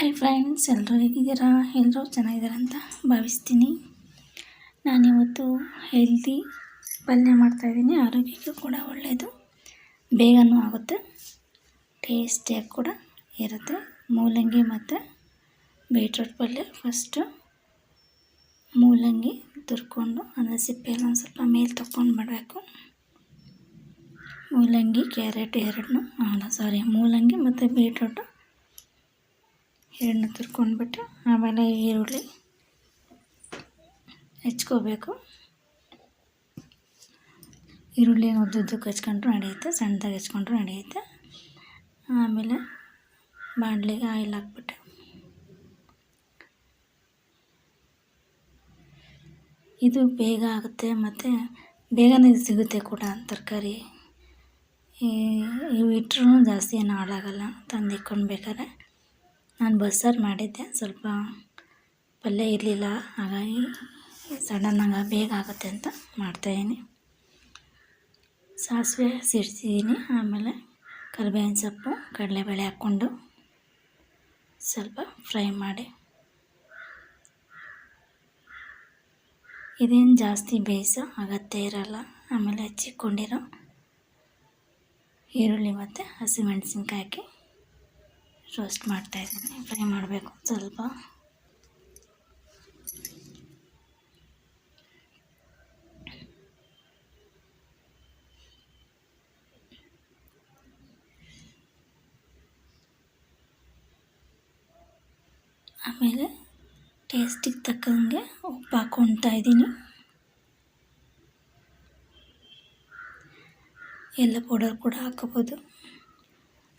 Hi friends ಎಲ್ಲರೂ ಹೇಗಿದ್ದೀರಾ? ಎಲ್ಲರೂ ಚೆನ್ನಾಗಿದ್ದೀರಾ ಅಂತ ಭಾವಿಸ್ತೀನಿ ನಾನಿವತ್ತು ಹೆಲ್ದಿ ಪಲ್ಯ ಮಾಡ್ತಾಯಿದ್ದೀನಿ ಆರೋಗ್ಯಕ್ಕೂ ಕೂಡ ಒಳ್ಳೆಯದು ಬೇಗನೂ ಆಗುತ್ತೆ. ಟೇಸ್ಟಿಯಾಗಿ ಕೂಡ ಇರುತ್ತೆ. ಮೂಲಂಗಿ ಮತ್ತು ಬೀಟ್ರೂಟ್ ಪಲ್ಯ. ಫಸ್ಟು ಮೂಲಂಗಿ ತುರ್ಕೊಂಡು, ಅಂದರೆ ಸಿಪ್ಪೆಲ್ಲ ಒಂದು ಸ್ವಲ್ಪ ಮೇಲೆ ತೊಗೊಂಡು ಮಾಡಬೇಕು. ಮೂಲಂಗಿ, ಕ್ಯಾರೆಟ್ ಎರಡನ್ನೂ ಅಲ್ಲ ಸಾರಿ ಮೂಲಂಗಿ ಮತ್ತು ಬೀಟ್ರೂಟು ಎರಡನ್ನ ತುರ್ಕೊಂಡ್ಬಿಟ್ಟು ಆಮೇಲೆ ಈರುಳ್ಳಿ ಹೆಚ್ಕೋಬೇಕು. ಈರುಳ್ಳಿ ಉದ್ದುದ್ದಕ್ಕೆ ಹಚ್ಕೊಂಡ್ರು ನಡೆಯುತ್ತೆ, ಸಣ್ಣದಾಗಿ ಹೆಚ್ಕೊಂಡ್ರು ನಡೆಯುತ್ತೆ. ಆಮೇಲೆ ಬಾಣಲಿಗೆ ಆಯಿಲ್ ಹಾಕ್ಬಿಟ್ಟು ಇದು ಬೇಗ ಆಗುತ್ತೆ ಮತ್ತು ಬೇಗನೆ ಸಿಗುತ್ತೆ ಕೂಡ ತರಕಾರಿ. ಇವು ಇಟ್ಟರೂ ಜಾಸ್ತಿ ಏನು ಹಾಳಾಗಲ್ಲ, ತಂದು ನಾನು ಬಸ್ಸಾರು ಮಾಡಿದ್ದೆ. ಸ್ವಲ್ಪ ಪಲ್ಯ ಇರಲಿಲ್ಲ. ಹಾಗಾಗಿ ಸಡನ್ನಾಗಿ ಬೇಗ ಆಗುತ್ತೆ ಅಂತ ಮಾಡ್ತಾಯಿದ್ದೀನಿ ಸಾಸಿವೆ ಸಿಡ್ಸಿದ್ದೀನಿ. ಆಮೇಲೆ ಕರಿಬೇವಿನ ಸೊಪ್ಪು, ಕಡಲೆಬೇಳೆ ಹಾಕ್ಕೊಂಡು ಸ್ವಲ್ಪ ಫ್ರೈ ಮಾಡಿ. ಇದೇನು ಜಾಸ್ತಿ ಬೇಯಿಸೋ ಅಗತ್ಯ ಇರೋಲ್ಲ. ಆಮೇಲೆ ಹಚ್ಚಿಕೊಂಡಿರೋ ಈರುಳ್ಳಿ ಮತ್ತು ಹಸಿಮೆಣಸಿನ್ಕಾಯಿ ಹಾಕಿ ರೋಸ್ಟ್ ಮಾಡ್ತಾಯಿದ್ದೀನಿ ಫ್ರೈ ಮಾಡಬೇಕು ಸ್ವಲ್ಪ. ಆಮೇಲೆ ಟೇಸ್ಟಿಗೆ ತಕ್ಕಂಗೆ ಉಪ್ಪು ಹಾಕ್ಕೊಳ್ತಾ ಇದ್ದೀನಿ. ಎಲ್ಲ ಪೌಡರ್ ಕೂಡ ಹಾಕೋಬೋದು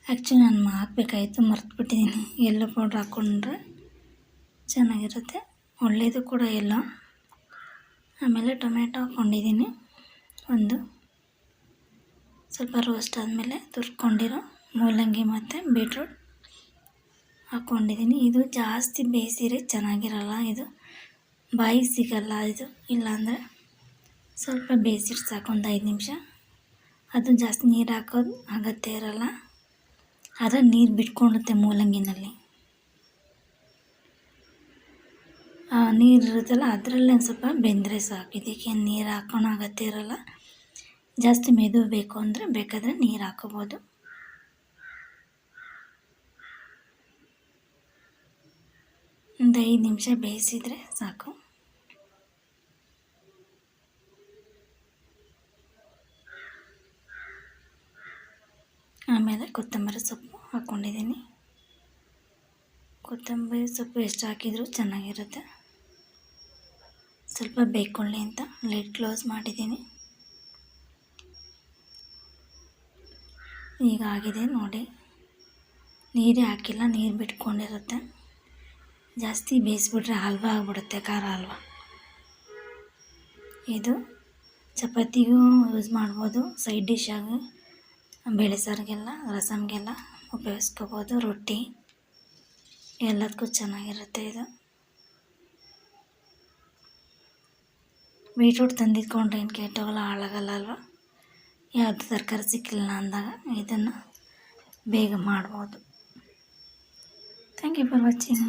ಆ್ಯಕ್ಚುಲಿ ನಾನು ಹಾಕ್ಬೇಕಾಯಿತು ಮರ್ತುಬಿಟ್ಟಿದ್ದೀನಿ ಎಲ್ಲೋ ಪೌಡ್ರ್ ಹಾಕ್ಕೊಂಡ್ರೆ ಚೆನ್ನಾಗಿರುತ್ತೆ. ಒಳ್ಳೆಯದು ಕೂಡ ಎಲ್ಲ ಆಮೇಲೆ ಟೊಮೆಟೊ ಹಾಕ್ಕೊಂಡಿದ್ದೀನಿ ಒಂದು ಸ್ವಲ್ಪ ರೋಸ್ಟ್ ಆದಮೇಲೆ ತುರ್ಕೊಂಡಿರೋ ಮೂಲಂಗಿ ಮತ್ತು ಬೀಟ್ರೂಟ್ ಹಾಕ್ಕೊಂಡಿದ್ದೀನಿ ಇದು ಜಾಸ್ತಿ ಬೇಯಿಸಿದ್ರೆ ಚೆನ್ನಾಗಿರಲ್ಲ ಇದು. ಬಾಯಿ ಸಿಗಲ್ಲ ಇದು. ಇಲ್ಲಾಂದರೆ ಸ್ವಲ್ಪ ಬೇಯಿಸಿಟ್ಟು ಸಾಕು, ಒಂದು ಐದು ನಿಮಿಷ. ಅದು ಜಾಸ್ತಿ ನೀರು ಹಾಕೋದು ಅಗತ್ಯ ಇರಲ್ಲ. ಆದರೆ ನೀರು ಬಿಟ್ಕೊಳ್ಳುತ್ತೆ ಮೂಲಂಗಿನಲ್ಲಿ. ನೀರು ಇರುತ್ತಲ್ಲ, ಅದರಲ್ಲೇ ಒಂದು ಸ್ವಲ್ಪ ಬೆಂದರೆ ಸಾಕು. ಇದಕ್ಕೆ ನೀರು ಹಾಕೋಣ ಅಗತ್ಯ ಇರೋಲ್ಲ. ಜಾಸ್ತಿ ಮೆದು ಬೇಕು ಅಂದರೆ ಬೇಕಾದರೆ ನೀರು ಹಾಕೋಬೋದು. ಒಂದು ಐದು ನಿಮಿಷ ಬೇಯಿಸಿದರೆ ಸಾಕು. ಆಮೇಲೆ ಕೊತ್ತಂಬರಿ ಸೊಪ್ಪು ಹಾಕ್ಕೊಂಡಿದ್ದೀನಿ ಕೊತ್ತಂಬರಿ ಸೊಪ್ಪು ಎಷ್ಟು ಹಾಕಿದರೂ ಚೆನ್ನಾಗಿರುತ್ತೆ. ಸ್ವಲ್ಪ ಬೇಕೊಳ್ಳಿ ಅಂತ ಲಿಡ್ ಕ್ಲೋಸ್ ಮಾಡಿದ್ದೀನಿ. ಈಗ ಆಗಿದೆ ನೋಡಿ. ನೀರೇ ಹಾಕಿಲ್ಲ, ನೀರು ಬಿಟ್ಕೊಂಡಿರುತ್ತೆ. ಜಾಸ್ತಿ ಬೇಯಿಸ್ಬಿಟ್ರೆ ಹಲ್ವ ಆಗಿಬಿಡುತ್ತೆ, ಖಾರ ಹಲ್ವ. ಇದು ಚಪಾತಿಗೂ ಯೂಸ್ ಮಾಡ್ಬೋದು ಸೈಡ್ ಡಿಶ್ ಆಗಿ. ಬೇಳೆ ಸಾರಿಗೆಲ್ಲ, ರಸಮ್ಗೆಲ್ಲ ಉಪಯೋಗಿಸ್ಕೋಬೋದು, ರೊಟ್ಟಿ. ಎಲ್ಲದಕ್ಕೂ ಚೆನ್ನಾಗಿರುತ್ತೆ ಇದು. ಬೀಟ್ರೂಟ್ ತಂದಿಟ್ಕೊಂಡ್ರೆ ಏನು ಕೆಟ್ಟೋಗಲ್ಲ ಹಾಳಾಗಲ್ಲ ಅಲ್ವಾ? ಯಾವುದು ತರಕಾರಿ ಸಿಕ್ಕಿಲ್ಲ ಅಂದಾಗ ಇದನ್ನು ಬೇಗ ಮಾಡ್ಬೋದು. Thank you for watching